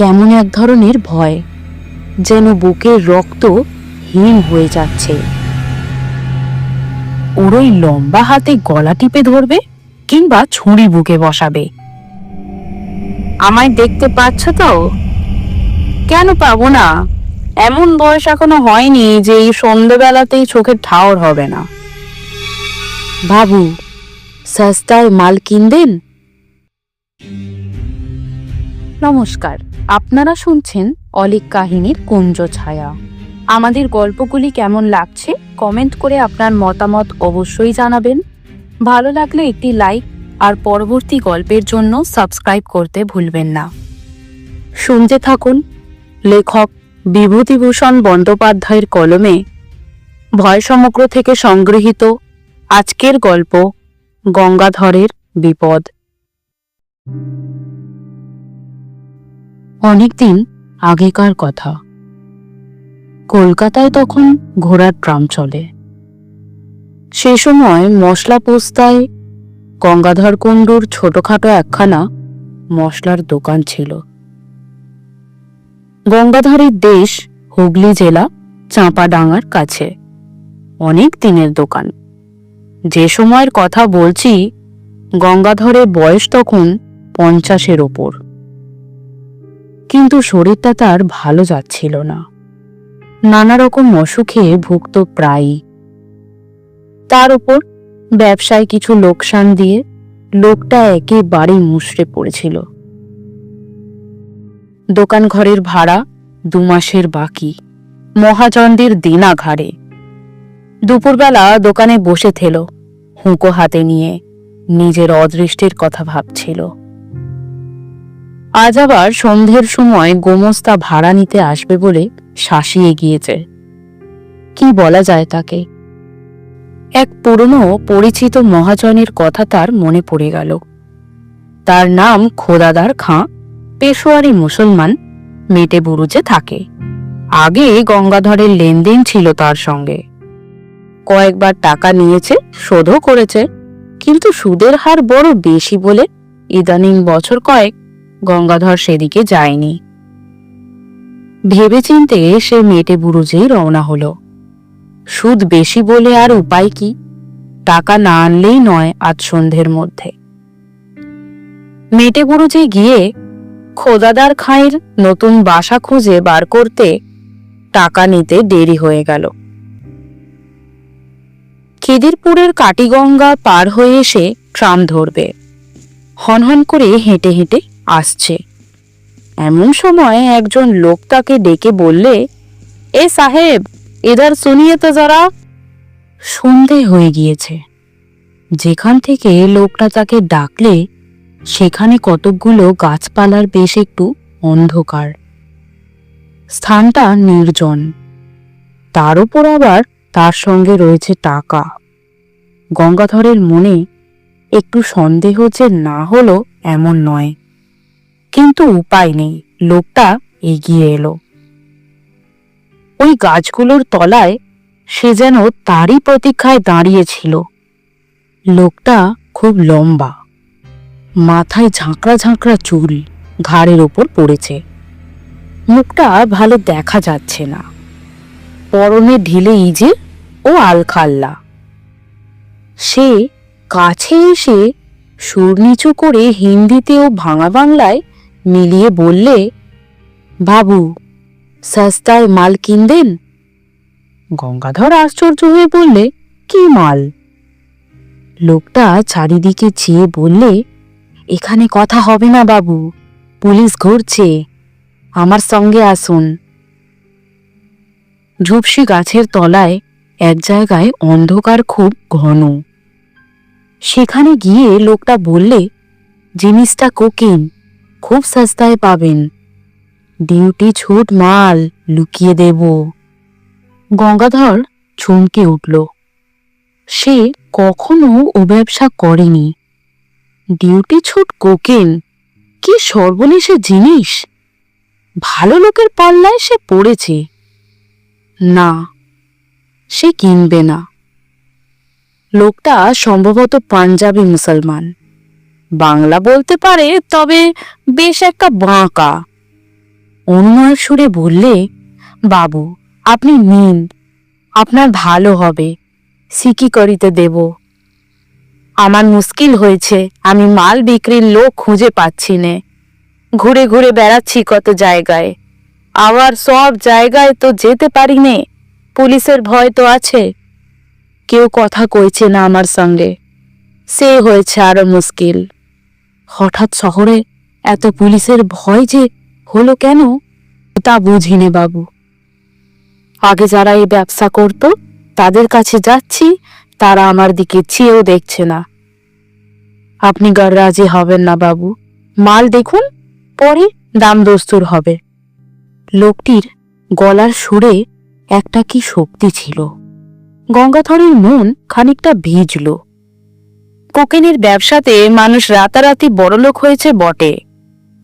কেমন এক ধরনের ভয়, যেন বুকের রক্ত হিম হয়ে যাচ্ছে। ওর ওই লম্বা হাতে গলা টিপে ধরবে কিংবা ছুরি বুকে বসাবে। আমায় দেখতে পাচ্ছ তো? কেন পাবো না? এমন বয়স এখনও হয়নি যে এই সন্ধ্যেবেলাতেই চোখের ঠাওর হবে না। বাবু, সস্তায় মাল কিনবেন? নমস্কার, আপনারা শুনছেন অলিক কাহিনীর কুঞ্জ ছায়া। আমাদের গল্পগুলি কেমন লাগছে কমেন্ট করে আপনার মতামত অবশ্যই জানাবেন। ভালো লাগলে একটি লাইক আর পরবর্তী গল্পের জন্য সাবস্ক্রাইব করতে ভুলবেন না। শুনতে থাকুন লেখক বিভূতিভূষণ বন্দ্যোপাধ্যায়ের কলমে ভয় সমগ্র থেকে সংগৃহীত আজকের গল্প গঙ্গাধরের বিপদ। অনেকদিন আগেকার কথা। কলকাতায় তখন ঘোড়ার ট্রাম চলে। সে সময় মশলা পোস্তায় গঙ্গাধর কুণ্ডুর ছোটখাটো একখানা মশলার দোকান ছিল। গঙ্গাধরের দেশ হুগলি জেলা চাঁপাডাঙ্গার কাছে। অনেক দিনের দোকান। যে সময়ের কথা বলছি, গঙ্গাধরের বয়স তখন পঞ্চাশের ওপর। কিন্তু শরীরটা তার ভালো যাচ্ছিল না। নানা রকম অসুখে ভুগত প্রায়ই। তার উপর ব্যবসায় কিছু লোকসান দিয়ে লোকটা একেবারে মুষড়ে পড়েছিল। দোকান ঘরের ভাড়া দু মাসের বাকি। মহাচন্দ্রের দিনা ঘাড়ে দুপুরবেলা দোকানে বসে থেল, হুঁকো হাতে নিয়ে নিজের অদৃষ্টের কথা ভাবছিল। আজ আবার সন্ধ্যের সময় গোমস্তা ভাড়া নিতে আসবে বলে শাসিয়ে গিয়েছে কি বলা যায় তাকে? এক পুরনো পরিচিত মহাজনের কথা তার মনে পড়ে গেল। তার নাম খোদাদার খাঁ, পেশোয়ারি মুসলমান, মেটে বুরুজে থাকে। আগে গঙ্গাধরের লেনদেন ছিল তার সঙ্গে। কয়েকবার টাকা নিয়েছে, শোধও করেছে, কিন্তু সুদের হার বড় বেশি বলে ইদানিং বছর কয়েক গঙ্গাধর সেদিকে যায়নি। ভেবেচিন্তে সে মেটে বুরুজেই রওনা হল। সুদ বেশি বলে আর উপায় কি? টাকা না আনলেই নয় আজ সন্ধ্যের মধ্যে। মেটে বুরুজে গিয়ে খোদাদার খাঁয়ের নতুন বাসা খুঁজে বার করতে টাকা নিতে দেরি হয়ে গেল। খিদিরপুরের কাটিগঙ্গা পার হয়ে এসে ট্রাম ধরবে। হনহন করে হেঁটে হেঁটে আসছে। এমন সময় একজন লোক তাকে ডেকে বললে, এ সাহেব এদার শুনিয়ে তো যারা। সন্ধে হয়ে গিয়েছে। যেখান থেকে লোকটা তাকে ডাকলে, সেখানে কতকগুলো গাছপালার বেশ একটু অন্ধকার। স্থানটা নির্জন। তার উপর আবার তার সঙ্গে রয়েছে টাকা। গঙ্গাধরের মনে একটু সন্দেহ যে না হলো এমন নয়। কিন্তু উপায় নেই। লোকটা এগিয়ে এলো। ওই গাছগুলোর তলায় সে যেন তারই প্রতীক্ষায় দাঁড়িয়েছিল লোকটা খুব লম্বা। মাথায় ঝাঁকড়া ঝাঁকড়া চুল ঘাড়ের ওপর পড়েছে। মুখটা ভালো দেখা যাচ্ছে না। পরনে ঢিলে ইজে ও আলখাল্লা। সে কাছে এসে সুর নিচু করে হিন্দিতে ও ভাঙা বাংলায় মিলিয়ে বললে, বাবু, সস্তায় মাল কিনবেন? গঙ্গাধর আশ্চর্য হয়ে বললে, কি মাল? লোকটা চারিদিকে চেয়ে বললে, এখানে কথা হবে না বাবু, পুলিশ ঘুরছে, আমার সঙ্গে আসুন। ঝুপসি গাছের তলায় এক জায়গায় অন্ধকার খুব ঘন। সেখানে গিয়ে লোকটা বললে, জিনিসটা কোকিন খুব সস্তায় পাবেন। ডিউটি ছুট মাল লুকিয়ে দেব। গঙ্গাধর চমকে উঠল। সে কখনো ও ব্যবসা করেনি। ডিউটি ছুট কোকেন, কি সর্বনেশে জিনিস? ভালো লোকের পাল্লায় সে পড়েছে। না, সে কিনবে না। লোকটা সম্ভবত পাঞ্জাবি মুসলমান। বাংলা বলতে পারে, তবে বেশ একটা বাঁকা। অনুনয়ের সুরে বললে, বাবু, আপনি নিন, আপনার ভালো হবে, সিকি করিতে দেব। আমার মুশকিল হয়েছে, আমি মাল বিক্রির লোক খুঁজে পাচ্ছি নে। ঘুরে ঘুরে বেড়াচ্ছি কত জায়গায়, আবার সব জায়গায় তো যেতে পারি নে, পুলিশের ভয় তো আছে। কেউ কথা কইছে না আমার সঙ্গে, সে হয়েছে আরও মুশকিল। হঠাৎ শহরে এত পুলিশের ভয় যে হলো কেন? তা বুঝিনে বাবু। আগে যারা এই ব্যবসা করত, তাদের কাছে যাচ্ছি, তারা আমার দিকে চেয়েও দেখছে না। আপনি গার রাজি হবেন না বাবু। মাল দেখুন, পরে দাম দস্তুর হবে। লোকটির গলার সুরে একটা কি শক্তি ছিল। গঙ্গাধরের মন খানিকটা ভিজল। কোকেনের ব্যবসাতে মানুষ রাতারাতি বড়লোক হয়েছে বটে।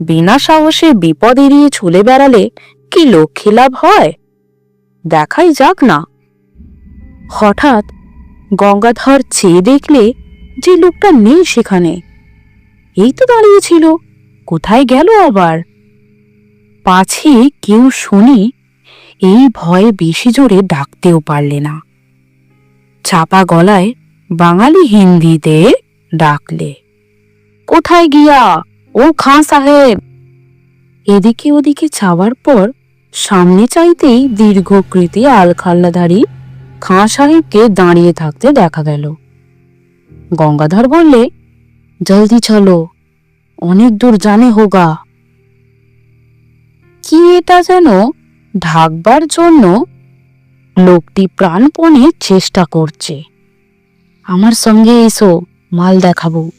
বিনা সাহসে বিপদ এড়িয়ে চলে বেড়ালে কি লক্ষ্মী লাভ হয়? দেখাই যাক না। হঠাৎ গঙ্গাধর চেয়ে দেখলে যে লোকটা নেই সেখানে। এই তো দাঁড়িয়েছিল কোথায় গেল আবার? পাছে কেউ শুনি এই ভয়ে বেশি জোরে ডাকতেও পারলে না। চাপা গলায় বাঙালি হিন্দিতে ডাকলে। কোথায় গিয়া? ও খাঁ সাহেব। এদিকে ওদিকে চাওয়ার পর সামনে চাইতেই দীর্ঘকৃতি আলখাল্লাধারী খাঁ সাহেবকে দাঁড়িয়ে থাকতে দেখা গেল। গঙ্গাধর বললে, জলদি চলো, অনেক দূর জানে হোগা। কি এটা যেন ঢাকবার জন্য লোকটি প্রাণপণে চেষ্টা করছে। আমার সঙ্গে এসো, মাল দেখাবো।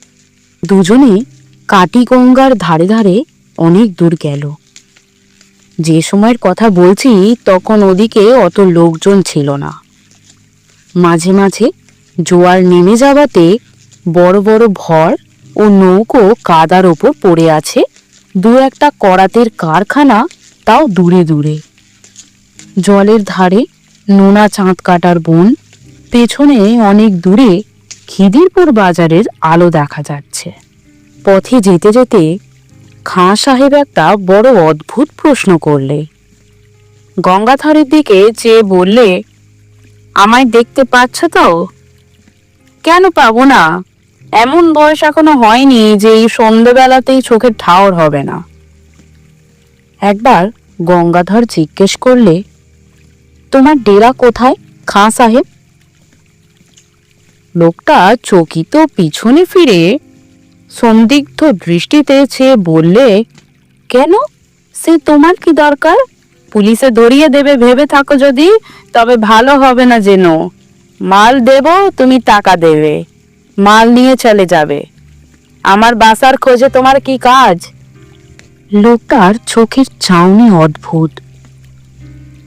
দুজনে কাটি গঙ্গার ধারে ধারে অনেক দূর গেল। যে সময়ের কথা বলছি, তখন ওদিকে অত লোকজন ছিল না। মাঝে মাঝে জোয়ার নেমে যাওয়াতে বড় বড় ভর ও নৌকো কাদার ওপর পড়ে আছে। দু একটা করাতের কারখানা তাও দূরে দূরে। জলের ধারে নোনা চাঁদ কাটার বন পেছনে অনেক দূরে খিদিরপুর বাজারের আলো দেখা যাচ্ছে। পথে যেতে যেতে খাঁ সাহেব একটা বড় অদ্ভুত প্রশ্ন করলে। গঙ্গাধরের দিকে চেয়ে বললে, আমায় দেখতে পাচ্ছ তো? কেন পাবো না? এমন বয়স এখনও হয়নি যে এই সন্ধ্যেবেলাতেই চোখের ঠাওর হবে না। একবার গঙ্গাধর জিজ্ঞেস করলে, তোমার ডেরা কোথায়, খাঁ সাহেব? লোকটা চকিত পিছনে ফিরে সন্দিগ্ধ দৃষ্টিতে চেয়ে বললে, কেন? সে তোমার কি দরকার? পুলিশে ধরিয়ে দেবে, ভেবে থাকো যদি, তবে ভালো হবে না যেন। মাল দেব, তুমি টাকা দেবে। মাল নিয়ে চলে যাবে। আমার বাসার খোঁজে তোমার কি কাজ? লোকটার চোখের চাউনি অদ্ভুত।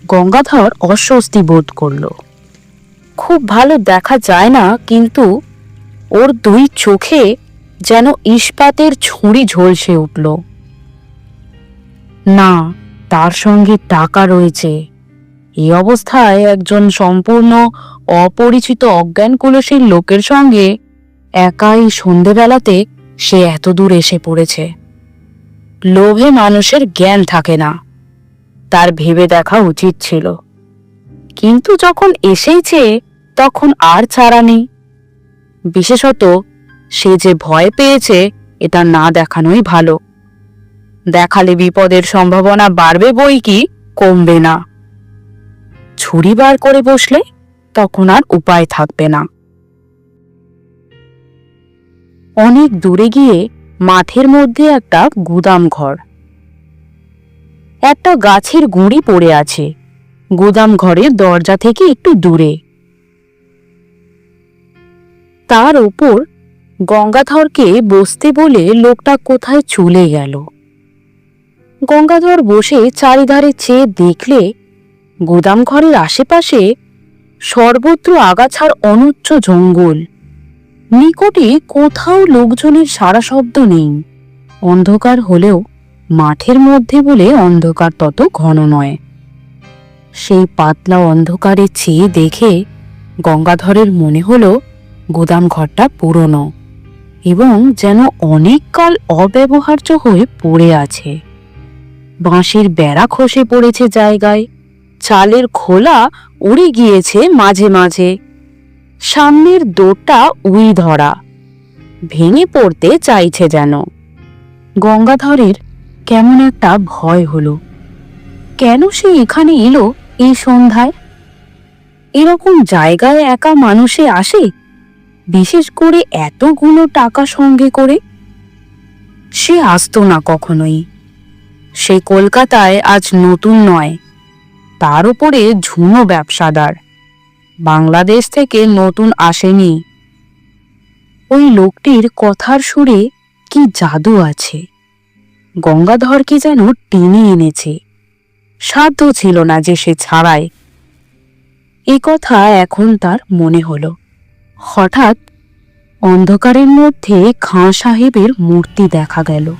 গঙ্গাধর অস্বস্তি বোধ করল। খুব ভালো দেখা যায় না, কিন্তু ওর দুই চোখে যেন ইস্পাতের ছুরি ঝলসে উঠল। না, তার সঙ্গে টাকা রয়েছে। এই অবস্থায় একজন সম্পূর্ণ অপরিচিত অজ্ঞান কুলসীর লোকের সঙ্গে একাই সন্ধেবেলাতে সে এত দূর এসে পড়েছে। লোভে মানুষের জ্ঞান থাকে না। তার ভেবে দেখা উচিত ছিল। কিন্তু যখন এসেইছে তখন আর ছাড়া নেই। বিশেষত সে যে ভয় পেয়েছে, এটা না দেখানোই ভালো। দেখালে বিপদের সম্ভাবনা বাড়বে বই কি, কমবে না। ছুরি বার করে বসলে তখন আর উপায় থাকবে না। অনেক দূরে গিয়ে মাঠের মধ্যে একটা গুদাম ঘর। একটা গাছের গুঁড়ি পড়ে আছে। গুদাম ঘরের দরজা থেকে একটু দূরে। তার ওপর গঙ্গাধরকে বসতে বলে লোকটা কোথায় চলে গেল। গঙ্গাধর বসে চারিধারে চেয়ে দেখলে গুদাম ঘরের আশেপাশে সর্বত্র আগাছার অনুচ্চ জঙ্গল। নিকটে কোথাও লোকজনের সারা শব্দ নেই। অন্ধকার হলেও মাঠের মধ্যে বলে অন্ধকার তত ঘন নয়। সেই পাতলা অন্ধকারে চেয়ে দেখে গঙ্গাধরের মনে হলো গুদাম ঘরটা পুরনো এবং যেন অনেক কাল অব্যবহার্য হয়ে পড়ে আছে। বাঁশের বেড়া খসে পড়েছে জায়গায়, চালের খোলা উড়ে গিয়েছে মাঝে মাঝে। সামনের দোটা উই ধরা, ভেঙে পড়তে চাইছে যেন। গঙ্গাধরের কেমন একটা ভয় হলো। কেন সে এখানে এলো এই সন্ধ্যায়? এরকম জায়গায় একা মানুষে আসে বিশেষ করে এতগুলো টাকা সঙ্গে করে? সে আসতো না কখনোই। সে কলকাতায় আজ নতুন নয়। তার উপরে ঝুনো ব্যবসাদার। বাংলাদেশ থেকে নতুন আসেনি। ওই লোকটির কথার সুরে কি জাদু আছে? গঙ্গাধরকে যেন টেনে এনেছে। সাধ্য ছিল না যে সে ছাড়ায়। এ কথা এখন তার মনে হলো। হঠাৎ অন্ধকারের মধ্যে খাঁ সাহেবের মূর্তি দেখা গেল।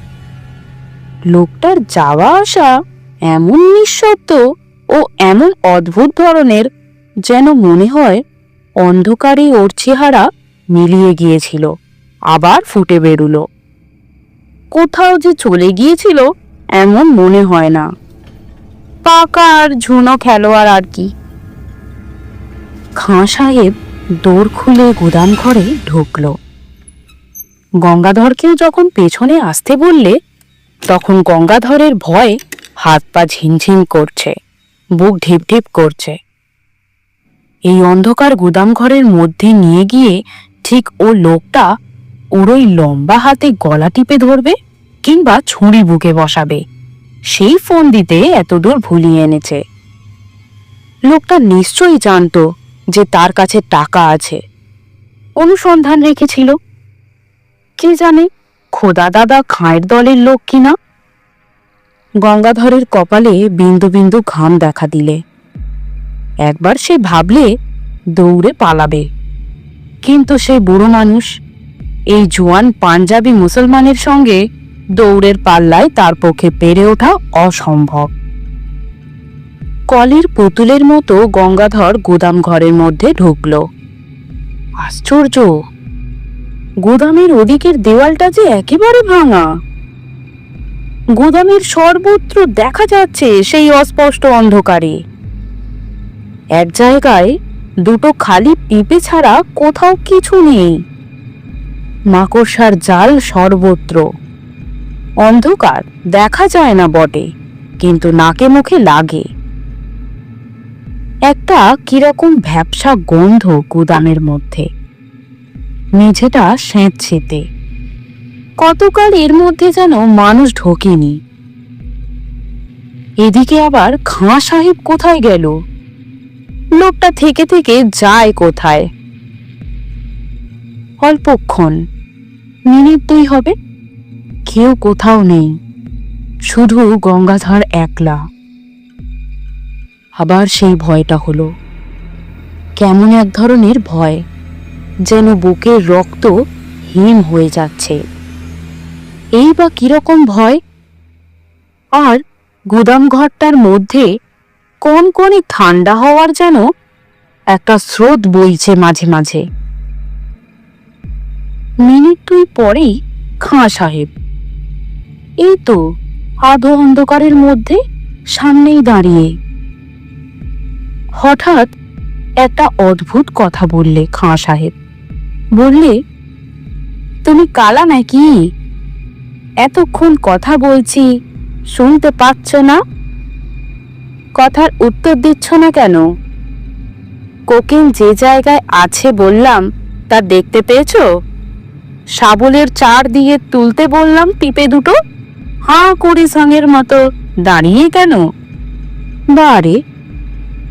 লোকটার যাওয়া আসা এমন নিঃশব্দ ও এমন অদ্ভুত ধরনের যেন মনে হয় অন্ধকারে ওর চেহারা মিলিয়ে গিয়েছিল, আবার ফুটে বেরুলো। কোথাও যে চলে গিয়েছিল এমন মনে হয় না। পাকা আর ঝুনো খেলোয়াড় আর কি। খাঁ সাহেব দৌড় খুলে গুদাম ঘরে ঢুকল। গঙ্গাধরকেও যখন পেছনে আসতে বললে, তখন গঙ্গাধরের ভয়ে হাত পা ঝিমঝিম করছে, বুক ঢিপ ঢিপ করছে। এই অন্ধকার গুদাম ঘরের মধ্যে নিয়ে গিয়ে ঠিক ও লোকটা ওরই লম্বা হাতে গলা টিপে ধরবে কিংবা ছুরি বুকে বসাবে, সেই ফোন দিতে এতদূর ভুলিয়ে এনেছে। লোকটা নিশ্চয়ই জানতো যে তার কাছে টাকা আছে। অনুসন্ধান রেখেছিল। কে জানে খোদা দাদা খাঁয়ের দলের লোক কিনা? গঙ্গাধরের কপালে বিন্দু বিন্দু ঘাম দেখা দিলে। একবার সে ভাবলে দৌড়ে পালাবে। কিন্তু সে বুড়ো মানুষ, এই জোয়ান পাঞ্জাবি মুসলমানের সঙ্গে দৌড়ের পাল্লায় তার পক্ষে পেরে ওঠা অসম্ভব। কলের পুতুলের মতো গঙ্গাধর গুদাম ঘরের মধ্যে ঢুকল। আশ্চর্য! গুদামের ওদিকের দেওয়ালটা যে একেবারে ভাঙা। গুদামের সর্বত্র দেখা যাচ্ছে সেই অস্পষ্ট অন্ধকারে। এক জায়গায় দুটো খালি পিপে ছাড়া কোথাও কিছু নেই। মাকড়সার জাল সর্বত্র। অন্ধকার দেখা যায় না বটে, কিন্তু নাকে মুখে লাগে। একটা কীরকম ভ্যাপসা গন্ধ গুদামের মধ্যে। মেঝেটা স্যাঁতছেতে কতকাল এর মধ্যে যেন মানুষ ঢোকেনি। এদিকে আবার খাঁ সাহেব কোথায় গেল? লোকটা থেকে থেকে যায় কোথায়? অল্পক্ষণ। মিনিট দুই হবে। কেউ কোথাও নেই। শুধু গঙ্গাধর একলা। আবার সেই ভয়টা হলো। কেমন এক ধরনের ভয়, যেন বুকের রক্ত হিম হয়ে যাচ্ছে। এই বা কীরকম ভয়? আর গুদাম ঘরটার মধ্যে কোন কোন ঠান্ডা হওয়ার যেন একটা স্রোত বইছে মাঝে মাঝে। মিনিট দুই পরেই খাঁ সাহেব, এই তো আধো অন্ধকারের মধ্যে সামনেই দাঁড়িয়ে হঠাৎ একটা অদ্ভুত কথা বললে খাঁ সাহেব। বললে, তুমি কালা নাকি? এতক্ষণ কথা বলছি, শুনতে পাচ্ছ না? কথার উত্তর দিচ্ছ না কেন? কোকিন যে জায়গায় আছে বললাম, তা দেখতে পেয়েছ? শাবলের চার দিয়ে তুলতে বললাম টিপে দুটো? হাঁ করে সঙ্গের মতো। দাঁড়িয়ে কেন? বারে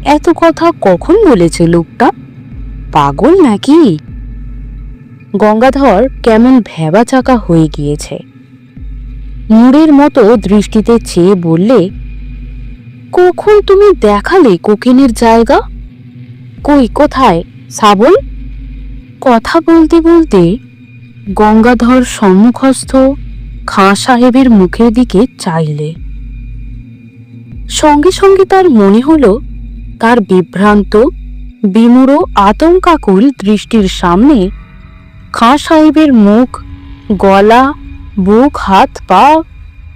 এত কথা কখন বলেছে লোকটা? পাগল নাকি? গঙ্গাধর কেমন ভেবা চাকা হয়ে গিয়েছে। মুড়ের মতো দৃষ্টিতে চেয়ে বললে, কখন তুমি দেখালে কোকিনের জায়গা? কই, কোথায়, সাবল? কথা বলতে বলতে গঙ্গাধর সম্মুখস্থ খাঁ সাহেবের মুখের দিকে চাইলে। সঙ্গে সঙ্গে তার মনে হলো তার বিভ্রান্ত, বিমূঢ় আতঙ্কাকুল দৃষ্টির সামনে খাঁ সাহেবের মুখ, গলা, বুক, হাত, পা,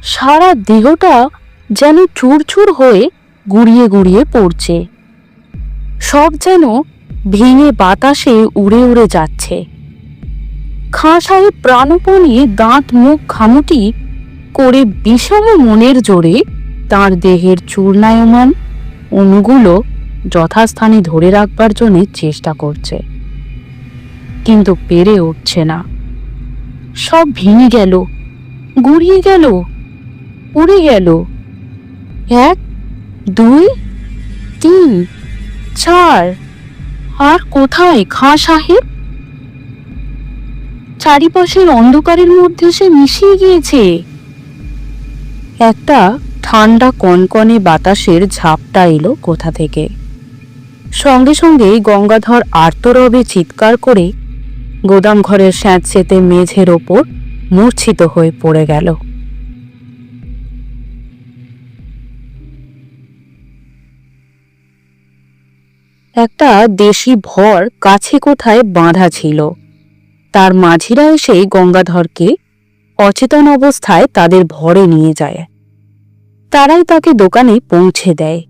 সারা দেহটা যেন চুরচুর হয়ে গুড়িয়ে গুড়িয়ে পড়ছে। সব যেন ভেঙে বাতাসে উড়ে উড়ে যাচ্ছে। খাঁ সাহেব প্রাণপণে দাঁত, মুখ খামুটি করে বিষম মনের জোরে তার দেহের চূর্ণায়মান অণুগুলো যথাস্থানে ধরে রাখবার জন্য চেষ্টা করছে। কিন্তু পেরে উঠছে না। সব ভেঙে গেল, গুড়িয়ে গেল উড়ে গেল। এক, দুই, তিন, চার, আর কোথায় খাঁ সাহেব? চারিপাশের অন্ধকারের মধ্যে সে মিশিয়ে গিয়েছে। একটা ঠান্ডা কনকনে বাতাসের ঝাপটা এলো কোথা থেকে? সঙ্গে সঙ্গে গঙ্গাধর আর্তরবে চিৎকার করে গোদাম ঘরের মেঝের ওপর মূর্ছিত হয়ে পড়ে গেল। একটা দেশি ভর কাছে কোথায় বাঁধা ছিল। তার মাঝিরা এসে গঙ্গাধরকে অচেতন অবস্থায় তাদের ভরে নিয়ে যায়। তারাই তাকে দোকানে পৌঁছে দেয়।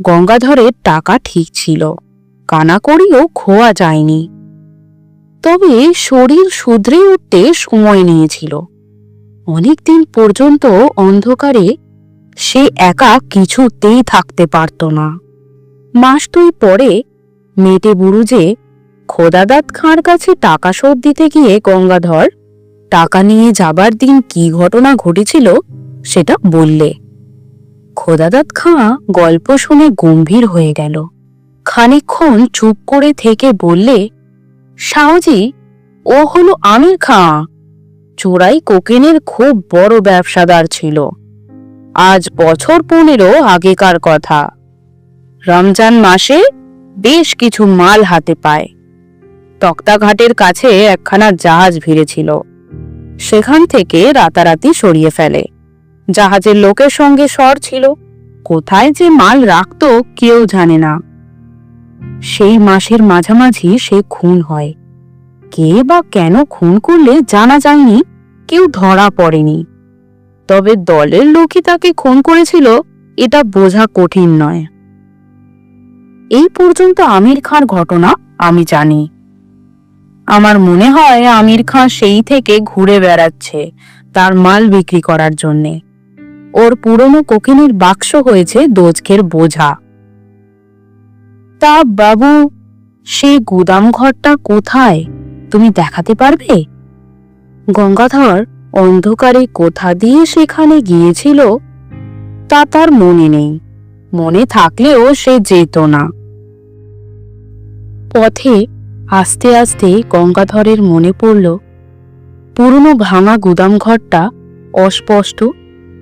গঙ্গাধরের টাকা ঠিক ছিল। কানাকড়িও খোয়া যায়নি। তবে শরীর শুধরে উঠতে সময় নিয়েছিল। অনেকদিন পর্যন্ত অন্ধকারে সে একা কিছুতেই থাকতে পারত না। মাস দুই পরে মেটে বুড়ুজে খোদাদাত খাঁর কাছে টাকা শোধ দিতে গিয়ে গঙ্গাধর, টাকা নিয়ে যাবার দিন কি ঘটনা ঘটেছিল সেটা বললে। খোদাদাত খাঁ গল্প শুনে গম্ভীর হয়ে গেল। খানিকক্ষণ চুপ করে থেকে বললে শাহজি ও হলো আমির খাঁ। চোরাই কোকেনের খুব বড় ব্যবসাদার ছিল। আজ বছর পনেরো আগেকার কথা। রমজান মাসে বেশ কিছু মাল হাতে পায়। তক্তাঘাটের কাছে একখানা জাহাজ ভিড়েছিল। সেখান থেকে রাতারাতি সরিয়ে ফেলে। জাহাজের লোকের সঙ্গে সর ছিল, কোথায় যে মাল রাখতো কেউ জানে না। সেই মাসের মাঝামাঝি সে খুন হয়। কে বা কেন খুন করলে জানা যায়নি, কেউ ধরা পড়েনি। তবে দলের লোকই তাকে খুন করেছিল, এটা বোঝা কঠিন নয়। এই পর্যন্ত আমির খাঁর ঘটনা আমি জানি। আমার মনে হয় আমির খাঁ সেই থেকে ঘুরে বেড়াচ্ছে, তার মাল বিক্রি করার জন্যে। ওর পুরনো কোকিনের বাক্স হয়েছে দোজকের বোঝা। তা বাবু, সেই গুদাম ঘরটা কোথায়? তুমি দেখাতে পারবে? গঙ্গাধর অন্ধকারে কোথা দিয়ে সেখানে গিয়েছিল তা তার মনে নেই। মনে থাকলেও সে যেত না। পথে আস্তে আস্তে গঙ্গাধরের মনে পড়ল, পুরনো ভাঙা গুদাম ঘরটা অস্পষ্ট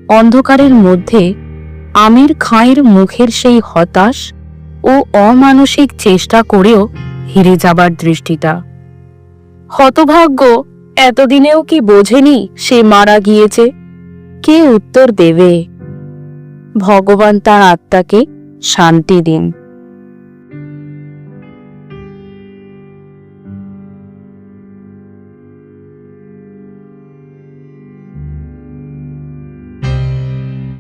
অন্ধকারের মধ্যে আমির খাঁয়ের মুখের সেই হতাশ ও অমানসিক চেষ্টা করেও হিরে যাবার দৃষ্টিটা। হতভাগ্য, এতদিনেও কি বোঝেনি সে মারা গিয়েছে? কে উত্তর দেবে? ভগবান তার আত্মাকে শান্তি দিন।